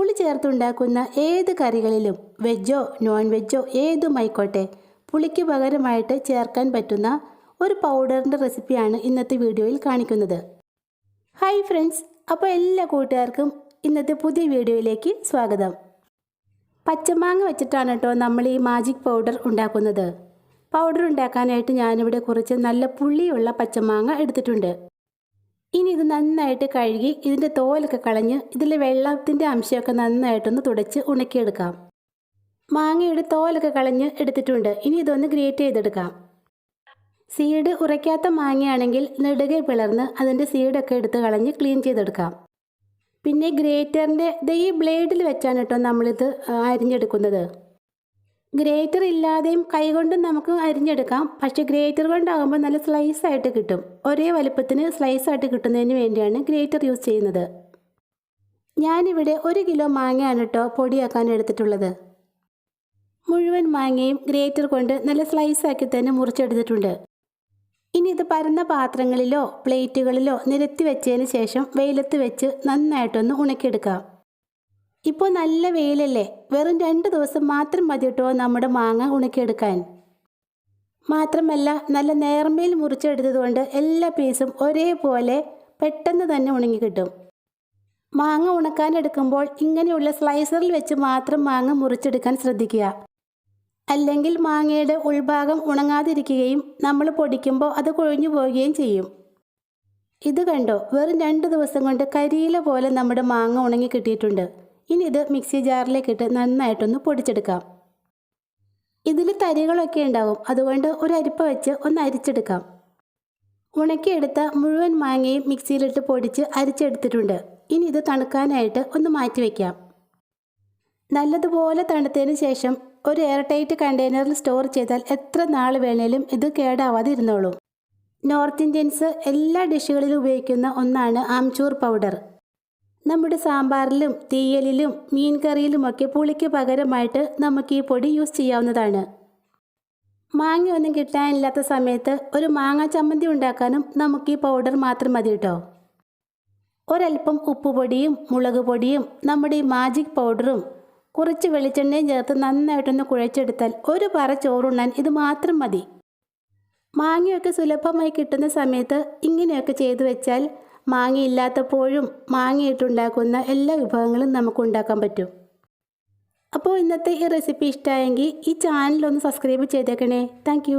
പുളി ചേർത്തുണ്ടാക്കുന്ന ഏത് കറികളിലും വെജോ നോൺ വെജോ ഏതുമായിക്കോട്ടെ പുളിക്ക് പകരമായിട്ട് ചേർക്കാൻ പറ്റുന്ന ഒരു പൗഡറിന്റെ റെസിപ്പിയാണ് ഇന്നത്തെ വീഡിയോയിൽ കാണിക്കുന്നത്. ഹായ് ഫ്രണ്ട്സ് അപ്പോൾ എല്ലാ കൂട്ടുകാർക്കും ഇന്നത്തെ പുതിയ വീഡിയോയിലേക്ക് സ്വാഗതം. പച്ചമാങ്ങ വെച്ചിട്ടാണ് കേട്ടോ നമ്മൾ ഈ മാജിക് പൗഡർ ഉണ്ടാക്കുന്നത്. പൗഡർ ഉണ്ടാക്കാനായിട്ട് ഞാനിവിടെ കുറച്ച് നല്ല പുളിയുള്ള പച്ചമാങ്ങ എടുത്തിട്ടുണ്ട്. ഇനി ഇത് നന്നായിട്ട് കഴുകി ഇതിന്റെ തോലൊക്കെ കളഞ്ഞ് ഇതിലെ വെള്ളത്തിന്റെ അംശമൊക്കെ നന്നായിട്ടൊന്ന് തുടച്ച് ഉണക്കിയെടുക്കാം. മാങ്ങയുടെ തോലൊക്കെ കളഞ്ഞ് എടുത്തിട്ടുണ്ട്. ഇനി ഇതൊന്ന് ഗ്രേറ്റ് ചെയ്തെടുക്കാം. സീഡ് ഉറയ്ക്കാത്ത മാങ്ങയാണെങ്കിൽ നെടുകെ പിളർന്ന് അതിന്റെ സീഡൊക്കെ എടുത്ത് കളഞ്ഞ് ക്ലീൻ ചെയ്തെടുക്കാം. പിന്നെ ഗ്രേറ്ററിന്റെ ഈ ബ്ലേഡിൽ വെച്ചാണ് കേട്ടോ നമ്മളിത് അരിഞ്ഞെടുക്കുന്നത്. ഗ്രേറ്റർ ഇല്ലാതെയും കൈകൊണ്ടും നമുക്ക് അരിഞ്ഞെടുക്കാം. പക്ഷേ ഗ്രേറ്റർ കൊണ്ടാകുമ്പോൾ നല്ല സ്ലൈസ് ആയിട്ട് കിട്ടും. ഒരേ വലുപ്പത്തിന് സ്ലൈസ് ആയിട്ട് കിട്ടുന്നതിന് വേണ്ടിയാണ് ഗ്രേറ്റർ യൂസ് ചെയ്യുന്നത്. ഞാനിവിടെ ഒരു കിലോ മാങ്ങയാണ് കേട്ടോ പൊടിയാക്കാൻ എടുത്തിട്ടുള്ളത്. മുഴുവൻ മാങ്ങയും ഗ്രേറ്റർ കൊണ്ട് നല്ല സ്ലൈസ് ആക്കി തന്നെ മുറിച്ചെടുത്തിട്ടുണ്ട്. ഇനി ഇത് പരന്ന പാത്രങ്ങളിലോ പ്ലേറ്റുകളിലോ നിരത്തി വെച്ചതിന് ശേഷം വെയിലത്ത് വെച്ച് നന്നായിട്ടൊന്ന് ഉണക്കിയെടുക്കാം. ഇപ്പോൾ നല്ല വെയിലല്ലേ? വെറും രണ്ട് ദിവസം മാത്രം മതി കേട്ടോ നമ്മുടെ മാങ്ങ ഉണക്കിയെടുക്കാൻ? മാത്രമല്ല നല്ല നേർമയിൽ മുറിച്ചെടുത്തതുകൊണ്ട് എല്ലാ പീസും ഒരേപോലെ പെട്ടെന്ന് തന്നെ ഉണങ്ങി കിട്ടും. മാങ്ങ ഉണക്കാൻ എടുക്കുമ്പോൾ ഇങ്ങനെയുള്ള സ്ലൈസറിൽ വെച്ച് മാത്രം മാങ്ങ മുറിച്ചെടുക്കാൻ ശ്രദ്ധിക്കുക. അല്ലെങ്കിൽ മാങ്ങയുടെ ഉൾഭാഗം ഉണങ്ങാതിരിക്കുകയും നമ്മൾ പൊടിക്കുമ്പോൾ അത് കൊഴിഞ്ഞു പോവുകയും ചെയ്യും. ഇത് കണ്ടോ? വെറും രണ്ട് ദിവസം കൊണ്ട് കരിയില പോലെ നമ്മുടെ മാങ്ങ ഉണങ്ങി കിട്ടിയിട്ടുണ്ട്. ഇനി ഇത് മിക്സി ജാറിലേക്ക് ഇട്ട് നന്നായിട്ടൊന്ന് പൊടിച്ചെടുക്കാം. ഇതിൽ തരികളൊക്കെ ഉണ്ടാവും. അതുകൊണ്ട് ഒരു അരിപ്പ വെച്ച് ഒന്ന് അരിച്ചെടുക്കാം. ഉണക്കിയെടുത്ത മുഴുവൻ മാങ്ങയും മിക്സിയിലിട്ട് പൊടിച്ച് അരിച്ചെടുത്തിട്ടുണ്ട്. ഇനി ഇത് തണുക്കാനായിട്ട് ഒന്ന് മാറ്റി വയ്ക്കാം നല്ലതുപോലെ തണുത്തതിന് ശേഷം ഒരു എയർ ടൈറ്റ് കണ്ടെയ്നറിൽ സ്റ്റോർ ചെയ്താൽ എത്ര നാൾ വേണേലും ഇത് കേടാവാതെ ഇരുന്നോളും. നോർത്ത് ഇന്ത്യൻസ് എല്ലാ ഡിഷുകളിലും ഉപയോഗിക്കുന്ന ഒന്നാണ് ആംചൂർ പൗഡർ. നമ്മുടെ സാമ്പാറിലും തീയലിലും മീൻ കറിയിലുമൊക്കെ പുളിക്ക് പകരമായിട്ട് നമുക്ക് ഈ പൊടി യൂസ് ചെയ്യാവുന്നതാണ്. മാങ്ങ ഒന്നും കിട്ടാനില്ലാത്ത സമയത്ത് ഒരു മാങ്ങ ചമ്മന്തി ഉണ്ടാക്കാനും നമുക്ക് ഈ പൗഡർ മാത്രം മതി കേട്ടോ. ഒരല്പം ഉപ്പുപൊടിയും മുളക് പൊടിയും നമ്മുടെ ഈ മാജിക് പൗഡറും കുറച്ച് വെളിച്ചെണ്ണയും ചേർത്ത് നന്നായിട്ടൊന്ന് കുഴച്ചെടുത്താൽ ഒരു പറ ചോറുണ്ണാൻ ഇത് മാത്രം മതി. മാങ്ങയൊക്കെ സുലഭമായി കിട്ടുന്ന സമയത്ത് ഇങ്ങനെയൊക്കെ ചെയ്തു വെച്ചാൽ മാങ്ങ ഇല്ലാത്തപ്പോഴും മാങ്ങയിട്ടുണ്ടാക്കുന്ന എല്ലാ വിഭവങ്ങളും നമുക്ക് ഉണ്ടാക്കാൻ പറ്റും. അപ്പോൾ ഇന്നത്തെ ഈ റെസിപ്പി ഇഷ്ടമായെങ്കിൽ ഈ ചാനലൊന്ന് സബ്സ്ക്രൈബ് ചെയ്തേക്കണേ. താങ്ക്